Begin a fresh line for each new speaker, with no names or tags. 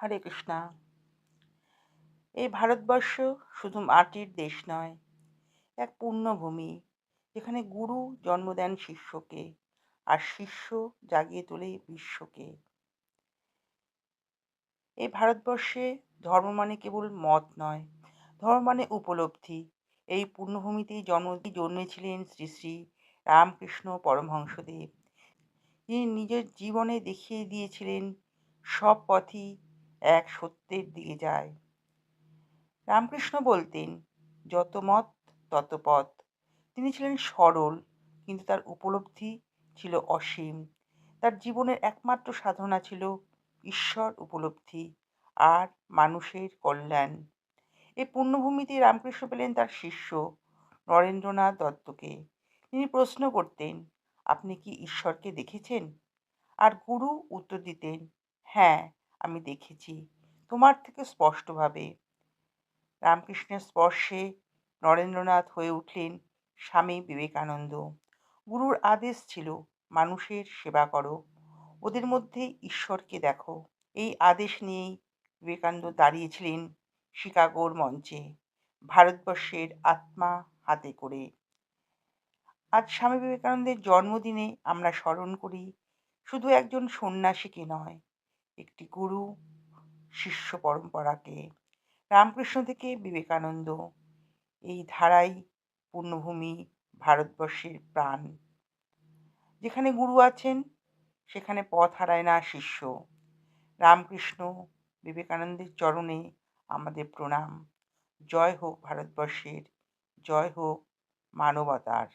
হরে কৃষ্ণা। এই ভারতবর্ষ শুধু মাটির দেশ নয়, এক পুণ্যভূমি যেখানে গুরু জন্ম দেন শিষ্যকে আর শিষ্য জাগিয়ে তোলে বিশ্বকে। এই ভারতবর্ষে ধর্ম মানে কেবল মত নয়, ধর্ম মানে উপলব্ধি। এই পুণ্যভূমিতেই জন্ম, জন্মেছিলেন শ্রী শ্রী রামকৃষ্ণ পরমহংসদেব। তিনি নিজের জীবনে দেখিয়ে দিয়েছিলেন সব পথই এক সত্যের দিকে যায়। রামকৃষ্ণ বলতেন, যত মত, তত পথ। তিনি ছিলেন সরল, কিন্তু তার উপলব্ধি ছিল অসীম। তার জীবনের একমাত্র সাধনা ছিল ঈশ্বর উপলব্ধি আর মানুষের কল্যাণ। এই পুণ্যভূমিতে রামকৃষ্ণ পেলেন তার শিষ্য নরেন্দ্রনাথ দত্তকে। তিনি প্রশ্ন করতেন, আপনি কি ঈশ্বরকে দেখেছেন? আর গুরু উত্তর দিতেন হ্যাঁ। আমি দেখেছি। তোমার থেকে স্পষ্টভাবে। রামকৃষ্ণের স্পর্শে নরেন্দ্রনাথ হয়ে উঠলেন স্বামী বিবেকানন্দ। গুরুর আদেশ ছিল, মানুষের সেবা করো। ওদের মধ্যে ঈশ্বরকে দেখো। এই আদেশ নিয়েই বিবেকানন্দ দাঁড়িয়েছিলেন শিকাগোর মঞ্চে, ভারতবর্ষের আত্মা হাতে করে। আজ স্বামী বিবেকানন্দের জন্মদিনে আমরা স্মরণ করি, শুধু একজন সন্ন্যাসীকে নয় একটি গুরু, শিষ্য পরম্পরাকে রামকৃষ্ণ থেকে বিবেকানন্দ। এই ধারাই পূর্ণভূমি ভারতবর্ষের প্রাণ। যেখানে গুরু আছেন, সেখানে পথ হারায় না শিষ্য। রামকৃষ্ণ বিবেকানন্দের চরণে আমাদের প্রণাম। জয় হোক ভারতবর্ষের, জয় হোক মানবতার।